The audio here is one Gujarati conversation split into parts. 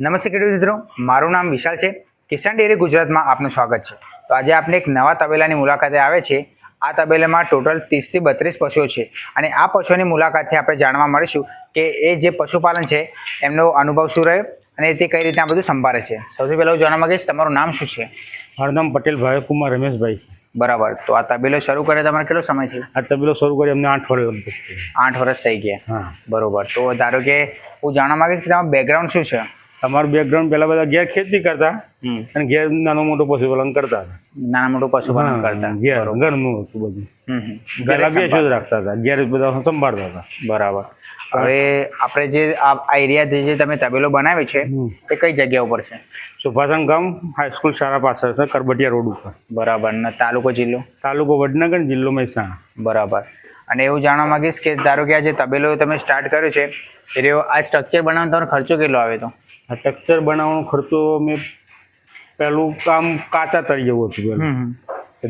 નમસ્તે ખેડૂત મિત્રો મારું નામ વિશાલ છે. કિસાન ડેરી ગુજરાતમાં આપનું સ્વાગત છે. તો આજે આપણે એક નવા તબેલાની મુલાકાતે આવે છે. આ તબેલામાં ટોટલ ત્રીસથી બત્રીસ પશુઓ છે. અને આ પશુઓની મુલાકાતથી આપણે જાણવા મળીશું કે એ જે પશુપાલન છે એમનો અનુભવ શું રહ્યો અને તે કઈ રીતે આ બધું સંભાળે છે. સૌથી પહેલાં હું જાણવા માંગીશ તમારું નામ શું છે? મારું નામ પટેલ ભાવિકુમાર રમેશભાઈ બરાબર. તો આ તબેલો શરૂ કરે તમારે કેટલો સમય થયો આ તબેલો શરૂ કરી અમને આઠ વર્ષ આઠ વર્ષ થઈ ગયા. હા. બરોબર. તો ધારો કે હું જાણવા માંગીશ કે તમારું બેકગ્રાઉન્ડ શું છે? અમારું બેકગ્રાઉન્ડ પહેલા બધા ઘેર ખેતી કરતા અને ઘેર નાનો મોટો પશુપાલન કરતા હતા. નાના મોટું પશુપાલન કરતા. ઘેર ઘરનું હતું બધું. પહેલા બેસો જ રાખતા હતા. ઘેર બધા સંભાળતા હતા. બરાબર. હવે આપણે જે આ એરિયાથી જે તમે તબેલો બનાવ્યો છે એ કઈ જગ્યા ઉપર છે? સુભાષણ ગામ હાઈસ્કૂલ શાળા પાછળ છે કરબટિયા રોડ ઉપર. બરાબર. ને તાલુકો જિલ્લો? તાલુકો વડનગર જિલ્લો મહેસાણા. બરાબર. અને એવું જાણવા માંગીશ કે ધારો કે આ જે તબેલો તમે સ્ટાર્ટ કર્યો છે એ આ સ્ટ્રક્ચર બનાવવાનો તમારો ખર્ચો કેટલો આવે તો? આ સ્ટ્રક્ચર બનાવવાનો ખર્ચો મેં પહેલું કામ કાચા તળી જવું હતું પહેલું.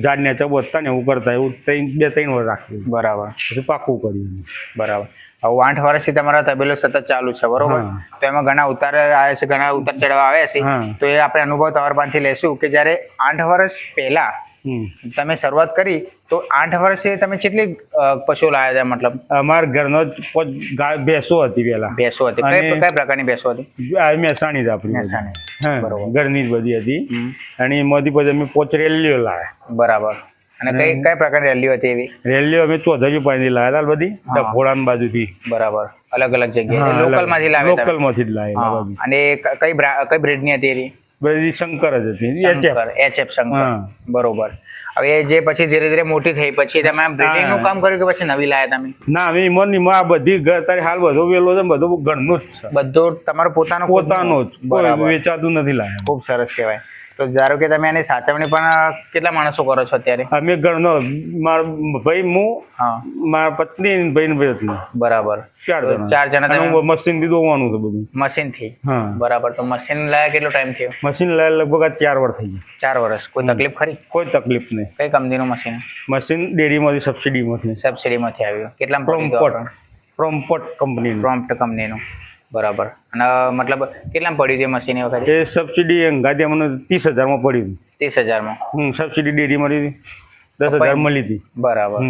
ઝાડને ચબોતતા ને એવું કરતા એવું ત્રણ બે ત્રણ વર્ષ રાખ્યું બરાબર. પછી પાકું કર્યું બરાબર. હવે આઠ વર્ષથી તમારા તબેલો સતત ચાલુ છે બરોબર? તો એમાં ઘણા ઉતાર આવ્યા છે ઘણા ઉતાર ચડવા આવ્યા છે. તો એ આપણે અનુભવ તમારા પાસેથી લેશું કે જ્યારે આઠ વર્ષ પહેલા તમે શરૂઆત કરી તો આઠ વર્ષે તમે કેટલી પશુ લાયા લાવ્યા હતા? મતલબ અમારા ઘરનો જ ભેંસો હતી પેલા ભેંસો હતી. કઈ પ્રકારની ભેંસો હતી? મહેસાણી જ આપણી મહેસાણી. ઘરની જ બધી હતી. અને એમાંથી પછી અમે પોચ રેલીઓ લાવ્યા બરાબર. અને કઈ કઈ પ્રકારની રેલીઓ હતી એવી? રેલીઓ અમે ચોધરી પાણી લાવ્યા હતા બધી. હા. બાજુથી. બરાબર. અલગ અલગ જગ્યાએ. લોકલમાંથી લોકલમાંથી લાવ્યા લોકલમાંથી જ લાવ્યા અને કઈ કઈ બ્રીડની હતી એની બધી શંકર જ હતી. શંકર એચએફ શંકર. બરોબર. હવે એ જે પછી ધીરે ધીરે મોટી થઈ પછી તમે બ્રિડિંગનું કામ કર્યું કે પછી નવી લાયા તમે? ના અમે ઈમોન ઈમો આ બધી ઘર તારી હાલ બધો વેલો છે બધો ઘરનું જ છે. બધું તમારો પોતાનો પોતાનો જ. વેચાતું નથી લાવ્યા ખૂબ સરસ કહેવાય. તો ધારો કે તમે એની સાચવણી પણ કેટલા માણસો કરો છો અત્યારે? અમે ઘરનો મારો ભાઈ હું. મારા પત્ની ભાઈ ભાઈ હતી બરાબર. ચાર જણા. ચાર જણા હું મશીનથી ધોવાનું છે બધું. મશીનથી બરાબર. તો મશીન લાયા કેટલો ટાઈમ થયો? મશીન લાવ્યા લગભગ ચાર વર્ષ થઈ ગયા. ચાર વર્ષ કોઈ તકલીફ ખરી? કોઈ તકલીફ નહીં. કઈ કંપનીનું મશીન? મશીન ડેરીમાંથી સબસિડીમાંથી સબસિડીમાંથી આવ્યું. કેટલા પ્રોમ્પોટ પ્રોમ્પોટ કંપનીનું. પ્રોમ્પ્ટ કંપનીનું. બરાબર. અને મતલબ કેટલામાં પડ્યું છે મશીન એ વખતે? એ સબસિડી ગાદિયા અમને ત્રીસ હજારમાં પડ્યું ત્રીસ હજારમાં? હમ સબસિડી હતી. દસ હજાર મળી હતી. બરાબર.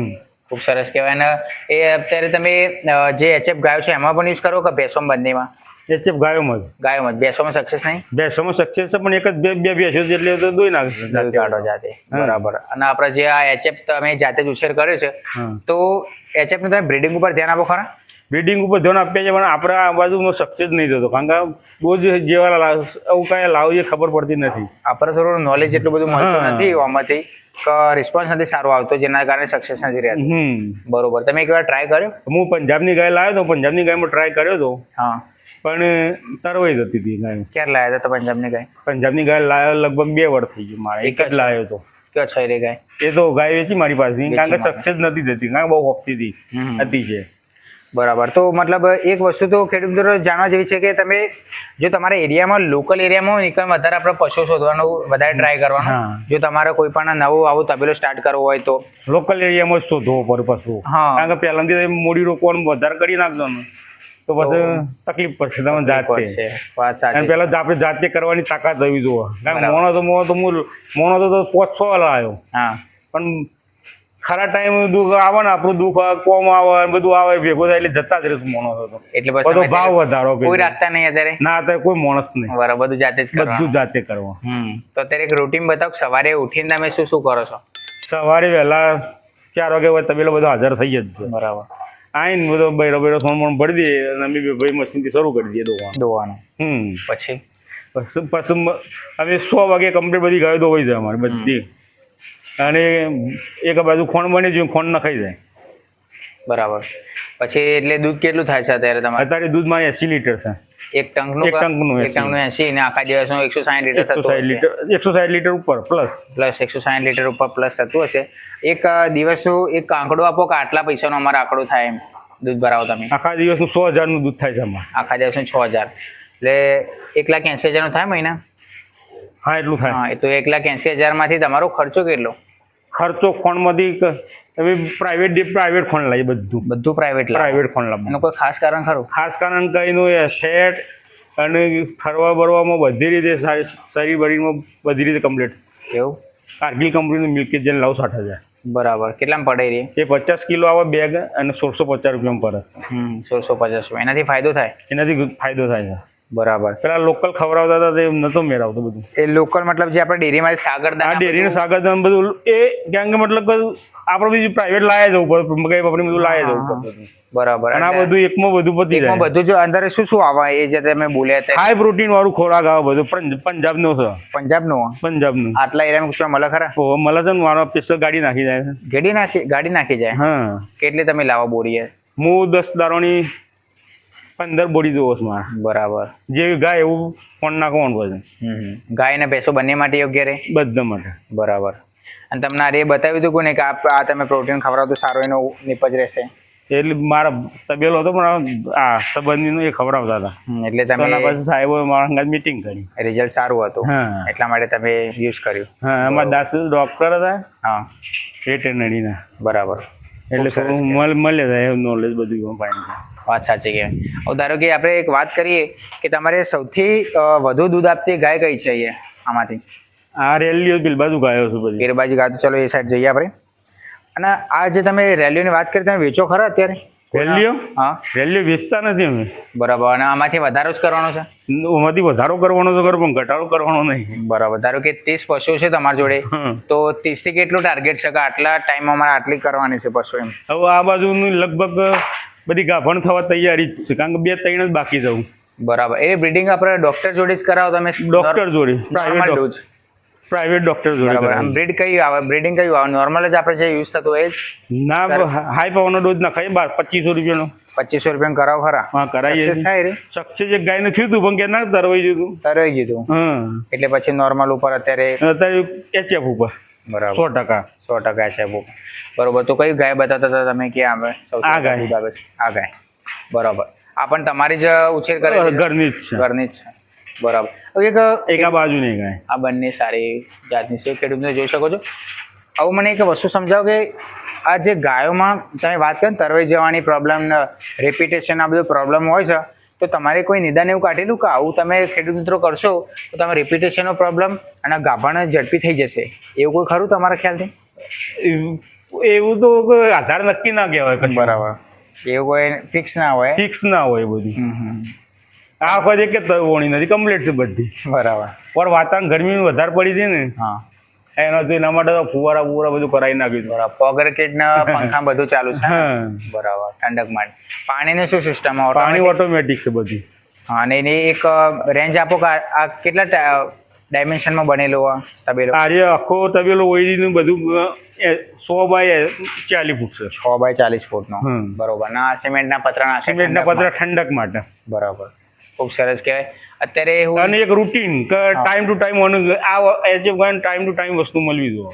ખૂબ સરસ કહેવાય. અને એ અત્યારે તમે જે એચએફ ગાયો છે એમાં પણ યુઝ કરો કે ભેંસોમાં બંનેમાં? એચએફ ગાયો ગાયોમાં જ. ગાયોમાં જ. ભેંસોમાં સક્સેસ નહીં? ભેંસોમાં સક્સેસ છે પણ એક જ બે બે ભેંસો છે એટલે તો દોઈ નાખે કાઢો જાતે. બરાબર. અને આપણે જે આ એચએફ તમે જાતે જ ઉછેર કર્યો છે તો એચએફનું તમે બ્રીડિંગ ઉપર ધ્યાન આપો ખરા? બ્રીડિંગ ઉપર ધ્યાન આપીએ છીએ પણ આપણે આ બાજુમાં સક્સેસ નહીં થતો કારણ કે બહુ જ જેવા આવું કાંઈ લાવીએ ખબર પડતી નથી. આપણે થોડું નોલેજ એટલું બધું મળતું નથી આમાંથી કે રિસ્પોન્સ નથી સારો આવતો જેના કારણે સક્સેસ નથી રહ્યા હમ. બરોબર. તમે એકવાર ટ્રાય કર્યો? હું પંજાબની ગાય લાવ્યો હતો પંજાબની ગાયમાં ટ્રાય કર્યો હતો હા. પણ તરવાઈ જતી હતી ગાય. ક્યારે લાવ્યા હતા પંજાબની ગાય? પંજાબની ગાય લાવ્યો લગભગ બે વર્ષ થઈ ગયું મારે. એક જ લાવ્યો હતો કયો છે રે ગાય? એ તો ગાય વેચી મારી પાસે કારણ કે સક્સેસ નથી થતી કારણ કે બહુ હોપતી હતી. હતી છે. બરાબર. તો મતલબ એક વસ્તુ તો ખેડૂત મિત્રો જાણવા જેવી છે કે તમે જો તમારા એરિયામાં લોકલ એરિયામાં હોય ને વધારે આપણે પશુ શોધવાનો વધારે ટ્રાય કરવાનો. જો તમારે કોઈ પણ નવું આવું તબેલો સ્ટાર્ટ કરવો હોય તો. લોકલ એરિયામાં જ શોધવો પડે પશુ. હા. કારણ કે પહેલાથી મૂડી રોકવાનું વધારે કરી નાખજો તો બધું તકલીફ પડશે તમે જાતે અને સાચી આપણે જાતે કરવાની તાકાત હોવી જોઈએ. કારણ મોણો તો મોણો તો મોણો તો તો પાંચ છ આવ્યો. હા. પણ ખરા ટાઈમ દુઃખ આવે ને આપણું દુઃખ કોમ આવે બધું આવે ભેગું થાય એટલે જતા જ રહેશું મોણસ હતો એટલે બધો ભાવ વધારો કોઈ. રાખતા નહીં અત્યારે? ના અત્યારે કોઈ માણસ નહીં. બરાબર બધું જાતે જ બધું જાતે કરવા. હમ તો અત્યારે એક રૂટીન બતાવો સવારે ઉઠીને તમે શું શું કરો છો? સવારે વહેલા ચાર વાગે હોય તબેલો બધો હાજર થઈ જ છે બરાબર. આઈને બધો બૈરો બૈરો સોન મોણ ભરી દઈએ અને અમે બે ભાઈ મશીનથી શરૂ કરી દઈએ દોવાનું. દોવાનું. હમ. પછી? પછી અમે સો વાગે કમ્પ્લીટ બધી ગાયો ધોવાઈ જાય અમારે બધી. અને એક બાજુ ખોણ બની જોઈએ ખોણ નખાઈ જાય. બરાબર. પછી એટલે દૂધ કેટલું થાય છે અત્યારે તમારે? અત્યારે દૂધમાં એસી લીટર છે. એક ટંકનું એક ટંકનું એક ટંકનું એસી ને આખા દિવસનું એકસો સાઠ લીટર એકસો સાઠ લીટર એકસો સાઠ લીટર ઉપર પ્લસ. પ્લસ એકસો સાઠ લીટર ઉપર પ્લસ થતું હશે. એક દિવસનું એક આંકડો આપો કે આટલા પૈસાનો અમારો આંકડો થાય એમ? દૂધ ભરાવો તમે. આખા દિવસનું સો હજારનું દૂધ થાય છે આમાં. આખા દિવસનું છ હજાર. એટલે એક લાખ એંસી હજારનું થાય મહિના? હા એટલું થાય. હા એ તો એક લાખ એંસી હજારમાંથી તમારો ખર્ચો કેટલો? ખર્ચો ખોણમાંથી ક- હવે પ્રાઇવેટ પ્રાઇવેટ ખોણ લાવીએ બધું. બધું પ્રાઇવેટ લાવો. પ્રાઇવેટ ખોણ લાવવાનું એનું કોઈ ખાસ કારણ ખરું? ખાસ કારણ કઈનું એ સેટ અને ફરવા બરવામાં બધી રીતે સારી- બરીરમાં બધી રીતે કમ્પ્લીટ એવું? કારગીલ કંપનીનું મિલ્કી જેને લાવ સાઠ હજાર. બરાબર. કેટલામાં પડે રે એ પચાસ કિલો આવે બેગ અને સોળસો પચાસ રૂપિયામાં પડે. હમ સોળસો પચાસ રૂપિયા. એનાથી ફાયદો થાય? એનાથી ફાયદો થાય. છે બરાબર. પેલા લોકલ ખવડાવતા હતા તે નતો મેળવતો બધું. એ લોકલ મતલબ જે આપણે ડેરીમાં સાગર આ ડેરીનું સાગર દાન બધું એ કારણ કે મતલબ આપણે બીજું પ્રાઇવેટ લાયા જવું પડે મગાઈ બાપડી બધું લાયા જવું પડે બરાબર. અને આ બધું એકમાં બધું પતી જાય. બધું જો અંદર શું શું આવે? એ જે તમે બોલ્યા હતા હાઈ પ્રોટીન વાળું ખોરાક આવે બધું પંજાબ નો છે. પંજાબનું? પંજાબનું. આટલા એરિયામાં માં મળે ખરા? ઓ મળે છે મારો સ્પેશિયલ ગાડી નાખી જાય ગાડી નાખી ગાડી નાખી જાય? હા. કેટલી તમે લાવો બોરીએ? હું દસ દારોની પંદર બોડી જોવો છું મારા. બરાબર. જેવી ગાય એવું ફોન નાખવાનું હમ ગાય અને ભેંસો બંને માટે યોગ્ય રહે બધા માટે. બરાબર. અને તમને આ રે બતાવ્યું હતું કોને કે આ તમે પ્રોટીન ખવડાવો તો સારો એનો નીપજ રહેશે? એટલે મારા તબેલો હતો પણ આ સંબંધીનો એ ખવડાવતા હતા. એટલે તમે પછી સાહેબો મારા અંગાત મીટિંગ કરી. રિઝલ્ટ સારું હતું. એટલા માટે તમે યુઝ કર્યું. હા અમારા દાસ ડોક્ટર હતા. હા. વેટરનરીના બરાબર. એટલે મળે મળ નોલેજ બધું પાણી વાત સાચી કે હવે ધારો કે આપણે એક વાત કરીએ કે તમારે સૌથી વધુ દૂધ આપતી ગાય કઈ છે અહીંયા? આમાંથી? આ રેલીઓ પેલી બાજુ ગાયો છું બધી. ગીરબાજી ગાય તો ચલો એ સાઈડ જઈએ આપણે. અને આ જે તમે રેલીઓની વાત કરી તમે વેચો ખરા અત્યારે? રેલીઓ? હા. રેલીઓ વેચતા નથી અમે. બરાબર અને આમાંથી વધારો જ કરવાનો છે? આમાંથી વધારો કરવાનો તો કરો પણ ઘટાડો કરવાનો નહીં. બરાબર ધારો કે ત્રીસ પશુઓ છે તમારી જોડે. તો ત્રીસથી કેટલું ટાર્ગેટ છે? કે આટલા ટાઈમમાં અમારે આટલી કરવાની છે પશુ એમ? હવે આ બાજુનું લગભગ બધી ગાભણ થવા તૈયારી જ છે. કારણ કે બે ત્રણ જ બાકી જવું બરાબર. એ બ્રિડિંગ આપણે ડોક્ટર જોડે જ કરાવો તમે? ડોક્ટર જોડે. પ્રાઇવેટ પ્રાઇવેટ ડોક્ટર જોડે બરાબર. કઈ બ્રિડ કયું આવે? બ્રિડિંગ કયું આવે? નોર્મલ જ આપણે જે યુઝ થતું એ જ? ના હાઈ પાવરનો ડોઝ ના ખાઈ બાર પચીસો રૂપિયાનો. પચીસો રૂપિયા કરાવો ખરા. હા કરાવીએ Success થાય રે. સક્સેસ એક ગાયને થયું હતું પણ કે ના તરવાઈ ગયું તરવાઈ ગયું હતું એટલે પછી નોર્મલ ઉપર અત્યારે અત્યારે એચએફ ઉપર. બરાબર. સો ટકા. સો ટકા છે બુક. બરોબર. તો કઈ ગાય બતાવતા હતા તમે કે આવે આ ગાય. આવે આ ગાય. બરાબર. આ પણ તમારી જ ઉછેર કરે ઘરની જ છે. ઘરની જ છે. બરાબર. એક એક આ બાજુ નહીં ગાય. આ બંને સારી જાતની છે. ખેડૂતને જોઈ શકો છો. હવે મને એક વસ્તુ સમજાવો કે આ જે ગાયોમાં તમે વાત કરી ને તરવાઈ જવાની પ્રોબ્લેમ રેપિટેશન આ બધું પ્રોબ્લેમ હોય છે તો તમારે કોઈ નિદાન એવું કાઢેલું કે આવું તમે ખેડૂત મિત્રો કરશો તો તમે રેપિટેશનનો પ્રોબ્લેમ અને ગાભણ ઝડપી થઈ જશે? એવું કોઈ ખરું તમારા ખ્યાલથી? એવું- તો કોઈ આધાર નક્કી ના કહેવાય. બરાબર. એવું કોઈ ફિક્સ ના હોય? ફિક્સ ના હોય બધું. આ વખતે એક વોણી નથી કમ્પ્લીટ છે બધી. બરાબર. પણ વાતાવરણ ગરમી વધારે પડી હતી ને હા. એના તો એના માટે તો ફુવારા ફુવારા બધું કરાવી નાખ્યું બરાબર. પોગર કિટ ને પંખા બધું ચાલુ છે? બરાબર. ઠંડક માટે. પાણીની શું સિસ્ટમ પાણી ઓટોમેટિક છે બધી. હા અને એની એક રેન્જ આપો કે આ- કેટલા ડાયમેન્શનમાં બનેલો આ તબેલો? આજે આખો તબેલો ઓઈલીનું બધું સો બાય ચાલીસ ફૂટ છે. છ બાય ચાલીસ ફૂટનો. બરોબર. ના સિમેન્ટના પતરા સિમેન્ટના પતરા ઠંડક માટે. બરાબર. ખૂબ સરસ કહેવાય. અત્યારે હું અને એક રૂટીન કે ટાઈમ ટુ ટાઈમ આ એચ એફ ગાયને ટાઈમ ટુ ટાઈમ વસ્તુ મળવી જો.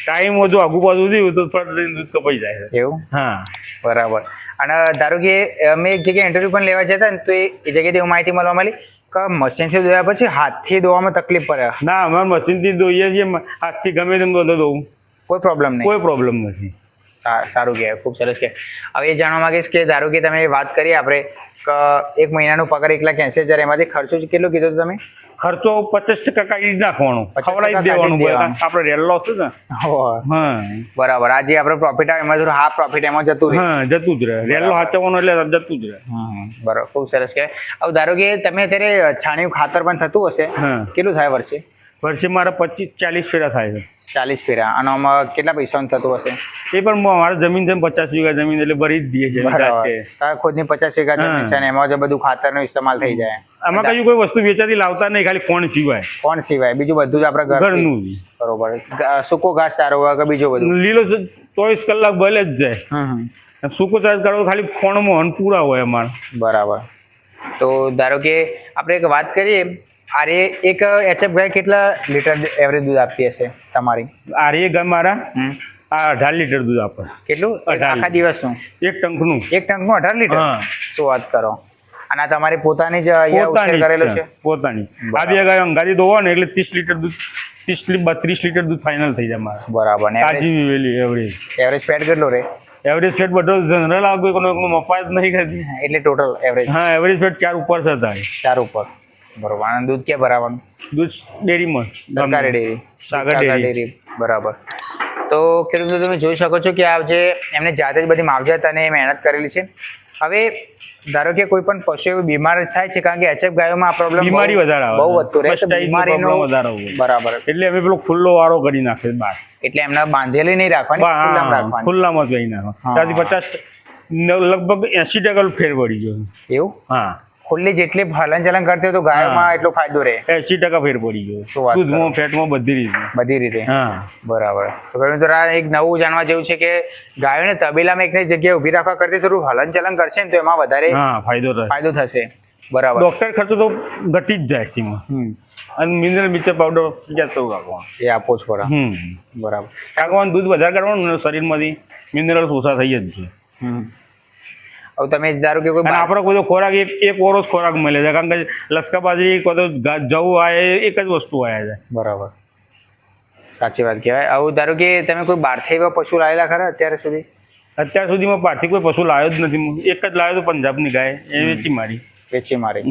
ટાઈમ જો આગુ પાછું થયું તો ફટ દઈને દૂધ કપાઈ જાય એવું? હા. બરાબર. અને ધારો કે અમે એક જગ્યાએ ઇન્ટરવ્યુ પણ લેવા જતા ને તો એ જગ્યાએથી એવું માહિતી મળવા મળી કે મશીનથી દોયા પછી હાથથી દોવામાં તકલીફ પડે. ના અમારે મશીનથી દોઈએ છીએ હાથથી ગમે તેમ દોતો દઉં કોઈ પ્રોબ્લેમ નહીં. કોઈ પ્રોબ્લેમ નથી. સારું કહેવાય ખૂબ સરસ કે હવે એ જાણવા માંગીશ કે ધારો કે તમે વાત કરીએ આપણે એક મહિનાનો પગાર એક લાખ એસી હજાર એમાંથી ખર્ચો કેટલો કીધો તમે? ખર્ચો પચાસ ટકા કાઢી નાખવાનો. 50% ખવડાવી દેવાનું. આપણે રેલો છે ને. બરાબર. આ જે આપણે પ્રોફિટ આવે એમાં હાફ પ્રોફિટ એમાં જતું રહે. હા જતું જ રહે. રેલો હાચવવાનો એટલે જતું જ રહે. બરાબર. ખૂબ સરસ કે હવે ધારો કે તમે અત્યારે છાણિયું ખાતર પણ થતું હશે. હા. કેટલું થાય વર્ષે? વર્ષે મારે પચીસ ચાલીસ ફેરા થાય છે. ચાલીસ ફેરા. અને આમાં કેટલા પૈસાનું થતું હશે? એ પણ મારા જમીન છે પચાસ વીઘા જમીન એટલે ભરી જ દઈએ છે બરાબર. તારા ખુદની પચાસ વીઘા જમીન છે ને એમાં જો બધું ખાતરનો ઇસ્તેમાલ થઈ જાય. આમાં કયું કોઈ વસ્તુ વેચાતી લાવતા નહીં ખાલી કોણ સિવાય. કોણ સિવાય. બીજું બધું જ આપણે ઘર ઘરનું. બરોબર. સૂકો ઘાસ સારો હોય કે બીજું બધું? લીલો ચોવીસ કલાક ભલે જ જાય. સૂકો ચાર્જ કાઢો ખાલી ફોણમાં પૂરા હોય અમારે. બરાબર. તો ધારો કે આપણે એક વાત કરીએ આરે એક એચએફ ગાય કેટલા લીટર એવરેજ દૂધ આપતી હશે તમારી? આરે ગાય મારા આ અઢાર લીટર દૂધ આપે. કેટલું? આખા દિવસનું? એક ટંકનું. એક ટંકનું અઢાર લીટર? શું વાત કરો. અને તમારી પોતાની જ પોતાની કરેલો છે પોતાની. આ બે ગાય અંગારી દોવા ને એટલે ત્રીસ લીટર દૂધ ત્રીસ બત્રીસ લીટર દૂધ ફાઇનલ થઈ જાય મારે. બરાબર. ને તાજી વેલી એવરેજ એવરેજ ફેટ કેટલો રે? એવરેજ ફેટ બધો જનરલ આવે કોઈ કોઈનો મફાત નહીં કરતી એટલે ટોટલ એવરેજ હા એવરેજ ફેટ ચાર ઉપર છે તારી. ચાર ઉપર. બરોબર અને દૂધ ક્યાં ભરાવાનું? દૂધ ડેરીમાં સરકારી ડેરી. સાગર ડેરી. બરાબર. તો ખેડૂતો તમે જોઈ શકો છો કે આ જે એમને જાતે જ બધી માવજત અને મહેનત કરેલી છે. હવે ધારો કે કોઈ પણ પશુ એવું બીમાર થાય છે કારણ કે એચએફ ગાયોમાં આ પ્રોબ્લેમ બીમારી વધારે આવે. બહુ વધતું રહે છે બીમારીનો વધારે. બરાબર. એટલે અમે પેલો ખુલ્લો વાળો કરી નાખે બહાર. એટલે એમને બાંધેલી નહીં રાખવાની ખુલ્લામાં રાખવાની. ખુલ્લામાં જ કરી નાખવા. ત્યાંથી પચાસ લગભગ એસી ટકા ફેર પડી ગયો. એવું? હા. ખુલ્લી જેટલી હલન ચલન કરતી હોય તો ગાયમાં એટલો ફાયદો રહે. એસી ટકા ફેર પડી ગયો. દૂધમાં ફેટમાં બધી રીતે. બધી રીતે. હા. બરાબર. તો ખેડૂત તો એક નવું જાણવા જેવું છે કે ગાયોને તબેલામાં એકને જગ્યાએ ઊભી રાખવા કરતી થોડું હલન ચલન કરશે ને તો એમાં વધારે ફાયદો થશે ફાયદો થશે. બરાબર. ડોક્ટર ખર્ચો તો ઘટી જ જાય સીમાં. અને મિનરલ મિક્સર પાવડર જતો રાખવાનો. એ આપવો છો બરાબર. રાખવાનું દૂધ વધારે કાઢવાનું શરીરમાંથી મિનરલ ઓછા થઈ જ છે હમ. હવે તમે ધારો કે કોઈ આપણો કોઈ ખોરાક એક એક ઓરો જ ખોરાક મળે છે. કારણ કે લસકા બાજરી કોઈ તો જવું આવે એક જ વસ્તુ આવે છે. બરાબર. સાચી વાત કહેવાય. આવું ધારો કે તમે કોઈ બહારથી એવા પશુ લાવેલા ખરા અત્યાર સુધી? અત્યાર સુધીમાં પારથી કોઈ પશુ લાવ્યો જ નથી. એક જ લાવ્યો તો પંજાબની ગાય. એ વેચી મારી. વેચી મારી.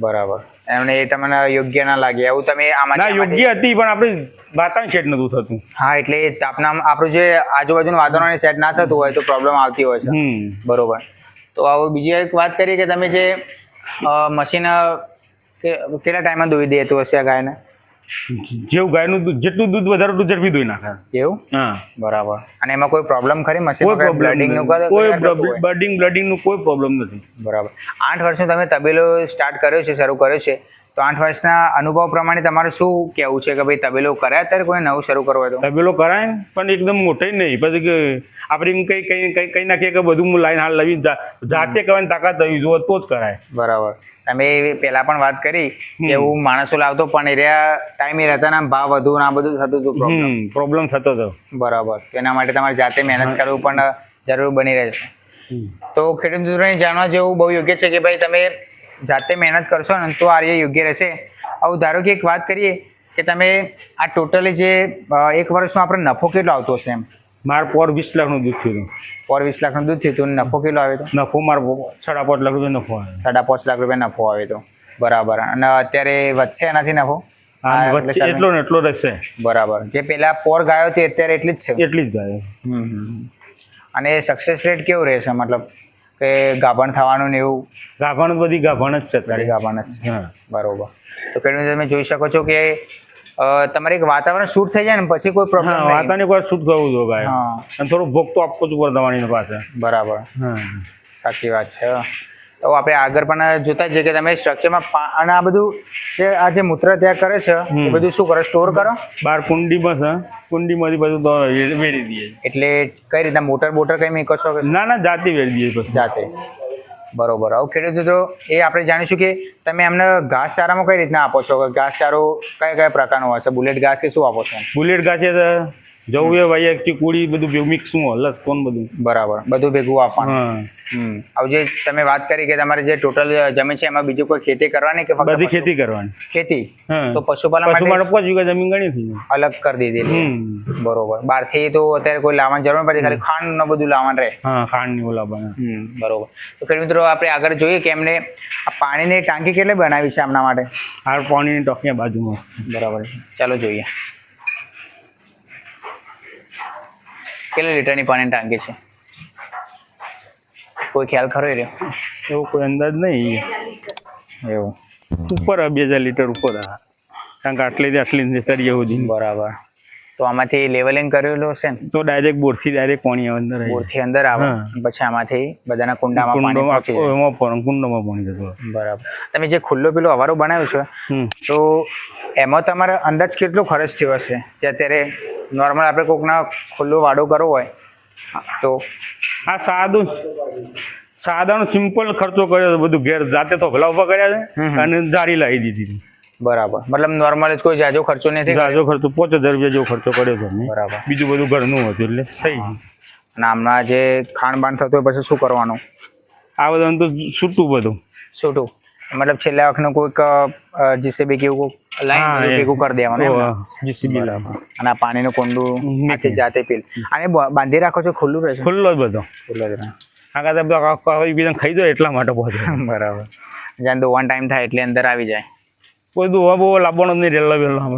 બરાબર. એમને એ તમને યોગ્ય ના લાગે. એવું તમે ના આમાં યોગ્ય હતી પણ આપણે વાતાવરણ સેટ નતું થતું. હા એટલે તાપના આપણું જે આજુબાજુનું વાતાવરણ સેટ ના થતું હોય તો પ્રોબ્લેમ આવતી હોય છે. બરોબર. તો આવો બીજી એક વાત કરીએ કે તમે જે મશીન કેટલા ટાઈમમાં દોઈ દેતું હશે આ ગાયને? જેવું ગાયનું દૂધ જેટલું દૂધ વધારે એટલું ઝડપી દોઈ નાખે. એવું? હા. બરાબર. અને એમાં કોઈ પ્રોબ્લેમ ખરી મશીન કોઈ બ્લડિંગનું કોઈ બ્લડિંગ બ્લડિંગનું કોઈ પ્રોબ્લેમ નથી. બરાબર. આઠ વર્ષનો તમે તબેલો સ્ટાર્ટ કર્યો છે શરૂ કર્યો છે. તો આઠ વર્ષના અનુભવ પ્રમાણે તમારું શું કહેવું છે કે ભાઈ તબેલો કરાય અત્યારે કોઈ નવું શરૂ કરવું હોય તો? તબેલો કરાય પણ એકદમ મોટે નહીં. પછી કે આપણે એમ કઈ કઈ કઈ કઈ નાખીએ કે બધું હું લાઈન હાલ લઈ જા- જાતે કરવાની તાકાત થવી જોઈએ તો જ કરાય. બરાબર. તમે પહેલા પણ વાત કરી કે હું માણસો લાવતો પણ એરિયા ટાઈમે રહેતા ના ભાવ વધુ ને આ બધું થતું હતું. પ્રોબ્લેમ થતો હતો. બરાબર. એના માટે તમારે જાતે મહેનત કરવું પણ જરૂર બની રહે છે તો ખેડૂત મિત્રોને જાણવા જેવું બહુ યોગ્ય છે કે ભાઈ તમે જાતે મહેનત કરશો ને તો આ યોગ્ય રહેશે. આવું ધારો કે એક વાત કરીએ કે તમે આ ટોટલી જે એક વર્ષનો આપણે નફો કેટલો આવતો હશે એમ? માર પોર વીસ લાખનું દૂધ થયું પોર વીસ લાખનું દૂધ થયું હતું નફો કેટલો આવે તો નફો માર સાડા પાંચ લાખ રૂપિયા નફો આવે સાડા પાંચ લાખ રૂપિયા નફો આવે તો બરાબર. અને અત્યારે વધશે એનાથી નફો? એટલે ને એટલો રહેશે બરાબર. જે પેલા પોર ગાયો હતી અત્યારે એટલી જ છે. એટલી જ ગાય. અને સક્સેસ રેટ કેવું રહેશે? મતલબ કે ગાભણ થવાનું ને એવું? ગાભણ બધી ગાભણ જ છે ગાડી ગાભણ જ છે. બરોબર. તો ખેડૂત તમે જોઈ શકો છો કે તમારે એક વાતાવરણ શૂટ થઈ જાય ને પછી કોઈ પ્રોબ્લેમ નહીં. વાતાને એક શૂટ કરવું જો ભાઈ. હા. અને થોડું ભોગ તો આપવો જ પડે તમારી પાસે. બરાબર. હા. સાચી વાત છે. તો આપણે આગળ પણ જોતા જઈએ કે તમે સ્ટ્રક્ચરમાં અને આ બધું જે આ જે મૂત્ર ત્યાગ કરે છે એ બધું શું કરો? સ્ટોર કરો? બહાર કુંડીમાં છે. કુંડીમાંથી બધું વેરી દઈએ. એટલે કઈ રીતના મોટર બોટર કઈ મૂકો છો ના ના જાતે વેરી દઈએ જાતે. બરોબર. આવું ખેડૂત તો એ આપણે જાણીશું કે તમે એમને ઘાસ ચારામાં કઈ રીતના આપો છો? ઘાસચારો ઘાસ ચારો કયા કયા પ્રકારનો હોય છે? બુલેટ ઘાસ કે શું આપો છો? બુલેટ ઘાસ જવું એ ભાઈ એક કુડી બધું ભેગું મિક્સ શું હલસ કોણ બધું. બરાબર. બધું ભેગું આપવાનું હમ. હવે જે તમે વાત કરી કે તમારે જે ટોટલ જમીન છે એમાં બીજું કોઈ ખેતી કરવાની કે ફક્ત બધી ખેતી કરવાની. ખેતી? તો પશુપાલન માટે પાંચ વીઘા જમીન ગણી થઈ અલગ કરી દીધી બરોબર બરોબર. બહારથી તો અત્યારે કોઈ લાવવાની જરૂર નથી ખાલી ખાંડ ને બધું લાવવાનું રહે. હા ખાંડની ઓલા બને બરોબર. તો ખેડૂત મિત્રો આપણે આગળ જોઈએ કે એમને આ પાણીની ટાંકી કેટલી બનાવી છે આમના માટે? આ પાણીની ટાંકી બાજુમાં. બરાબર. ચાલો જોઈએ. કેટલા લીટરની પાણીની ટાંકી છે? કોઈ ખ્યાલ ખરો રહ્યો? એવો કોઈ અંદાજ નહીં. એવું. ઉપર બે હજાર લીટર ઉપર કારણ કે આટલી આટલી તરીએ સુધી બરાબર. તો આમાંથી લેવલિંગ કરેલું હશે ને? તો ડાયરેક્ટ બોરથી ડાયરેક્ટ પાણી અંદર બોરથી અંદર આવે? પછી આમાંથી બધાના કુંડામાં પાણી એમાં પણ કુંડોમાં પાણી જતું બરાબર. તમે જે ખુલ્લો પેલો અવારો બનાવ્યો છે તો એમાં તમારો અંદાજ કેટલો ખર્ચ થયો હશે? જે અત્યારે નોર્મલ આપણે કોકના ખુલ્લો વાડો કરવો હોય તો. આ સાદું સાદાનો સિમ્પલ ખર્ચો કર્યો છે બધું ઘેર. જાતે તો ભલા ઊભા કર્યા છે અને જારી લાવી દીધી બરાબર. મતલબ નોર્મલ જ કોઈ જાજો ખર્ચો નથી. જાજો ખર્ચો પાંચ હજાર રૂપિયા જેવો ખર્ચો કર્યો છે બરાબર. બીજું બધું ઘરનું હતું એટલે થઈ ગયું. અને આમના જે ખાણ બાણ થતું હોય પછી શું કરવાનું? આ બધું તો છૂટું બધું. છૂટું મતલબ છેલ્લા વખતનું કોઈક જીસીબી કે એવું લાઈન ભેગું કરી દેવાનું જીસીબી અને આ પાણીનું કુંડું જાતે પીલ. અને બાંધી રાખો છો ખુલ્લું રહેશે? ખુલ્લો જ બધો. ખુલ્લો જ બીજા ખાઈ દો એટલા માટે બરાબર. જ્યાં દોવાનો ટાઈમ થાય એટલે અંદર આવી જાય. કોઈ ધોવા બહુ લાવવાનો નહીં રેલા વેલા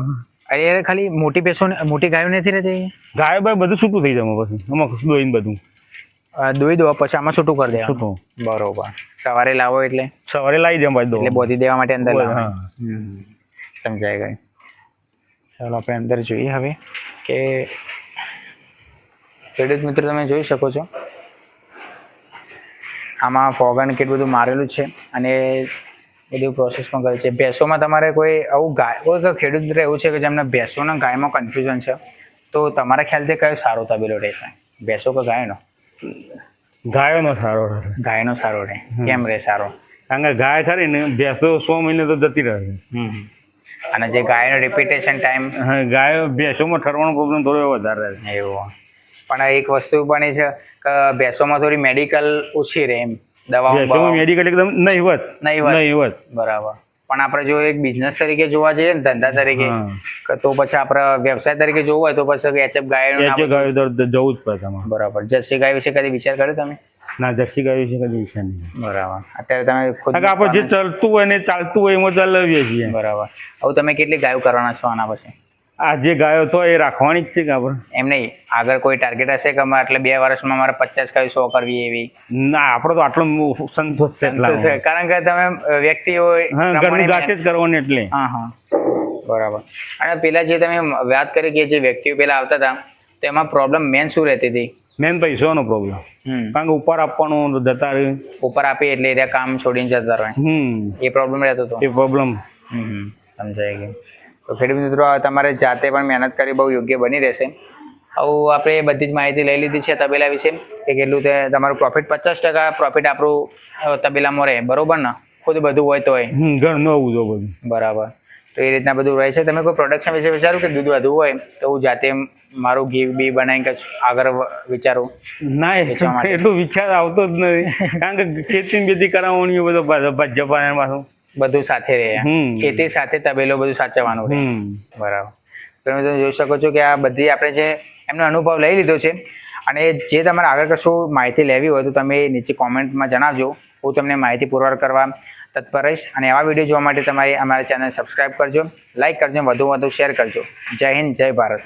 અરે ખાલી મોટી ભેંસો મોટી ગાયો નથી રહેતી ગાયો બાય બધું છૂટું થઈ જાય પછી. આમાં દોઈને બધું. દોઈ દો પછી આમાં છૂટું કરી દેવાનું. છૂટું. બરોબર. સવારે લાવો એટલે? સવારે લાવી દેવા દો એટલે બોધી દેવા માટે અંદર લાવો. હા ગઈ. ચાલો આપણે અંદર જોઈએ હવે કે ખેડૂત મિત્રો તમે જોઈ શકો છો. આમાં ફોગન કેટલું બધું મારેલું છે અને બધું પ્રોસેસ પણ કરે છે. ભેંસોમાં તમારે કોઈ આવું ગાય કોઈ ખેડૂત મિત્ર એવું છે કે જેમને ભેંસોના ગાયમાં કન્ફ્યુઝન છે તો તમારા ખ્યાલથી કયો સારો તબેલો રહેશે? ભેંસો કે ગાયનો? ગાયોનો સારો રહે ગાયનો સારો રહે. કેમ રહે સારો? કારણ કે ગાય ખરી ને ભેંસો સો મહિને તો જતી રહે અને જે ગાયનો રિપીટેશન ટાઈમ ગાયો ભેંસોમાં ઠરવાનો પ્રોબ્લેમ થોડો વધારે રહે એવો. પણ એક વસ્તુ પણ એ છે કે ભેંસોમાં થોડી મેડિકલ ઓછી રહે એમ. દવાઓ. મેડિકલ એકદમ નહીવત નહીવત નહીવત બરાબર. પણ આપણે જો એક બિઝનેસ તરીકે જોવા જઈએ ને ધંધા તરીકે તો પછી આપણે વ્યવસાય તરીકે જોવું હોય તો પછી એચએફ ગાયો જવું જ પડે બરાબર. જર્સી ગાય વિશે કદી વિચાર કર્યો તમે? ના જર્સી ગાયો છે કદી ઈચ્છા નહીં. બરાબર. અત્યારે તમે ખુદ આપણે જે ચાલતું હોય ને ચાલતું હોય એમાં ચલાવીએ છીએ. બરાબર. હવે તમે કેટલી ગાયો કરવાના છો આના પછી? આ જે ગાયો તો એ રાખવાની જ છે કે આપણે. એમ નહીં આગળ કોઈ ટાર્ગેટ હશે કે અમારે એટલે બે વર્ષમાં મારે પચાસ ગાયો સો કરવી એવી? ના આપણો તો આટલો સંતોષ છે એટલા છે. કારણ કે તમે વ્યક્તિ હોય ઘરની જાતે જ કરવાની એટલે. હા હા. બરાબર. અને પેલા જે તમે વાત કરી કે જે વ્યક્તિઓ પેલા આવતા હતા તો એમાં પ્રોબ્લેમ મેન શું રહેતી હતી? મેન પૈસાનો પ્રોબ્લેમ કારણ કે ઉપર આપવાનું જતા રહે ઉપર આપી એટલે એરિયા કામ છોડીને જતા રહે. એ પ્રોબ્લેમ રહેતો હતો. એ પ્રોબ્લેમ. સમજાઈ ગયું. તો ખેડૂત મિત્રો તમારે જાતે પણ મહેનત કરી બહુ યોગ્ય બની રહેશે. આવું આપણે બધી જ માહિતી લઈ લીધી છે તબેલા વિશે. કે કેટલું તે તમારું પ્રોફિટ પચાસ ટકા પ્રોફિટ આપણું તબેલામાં રહે. બરોબર ને? ખુદ બધું હોય તો હોય ઘરનું આવું બધું. બરાબર. તો એ રીતના બધું રહે છે. તમે કોઈ પ્રોડક્શન વિશે વિચારું કે દૂધ વધુ હોય તો હું જાતે મારું ઘી બી બનાવીને કચ્છ આગળ વિચારું? ના. એટલું વિચાર આવતો જ નથી. કારણ કે ખેતી બેતી કરાવવાની બધો ભજ્જપાને પાછું. બધું સાથે રહે. ખેતી સાથે તબેલો બધું સાચવવાનું રહે. બરાબર. તમે તમે જોઈ શકો છો કે આ બધી આપણે જે એમનો અનુભવ લઈ લીધો છે અને જે તમારે આગળ કશું માહિતી લેવી હોય તો તમે નીચે કોમેન્ટમાં જણાવજો. હું તમને માહિતી પુરવાર કરવા તત્પર રહીશ. અને આવા વીડિયો જોવા માટે તમારી અમારી ચેનલ સબસ્ક્રાઈબ કરજો લાઇક કરજો વધુ વધુ શેર કરજો. જય હિન્દ, જય ભારત.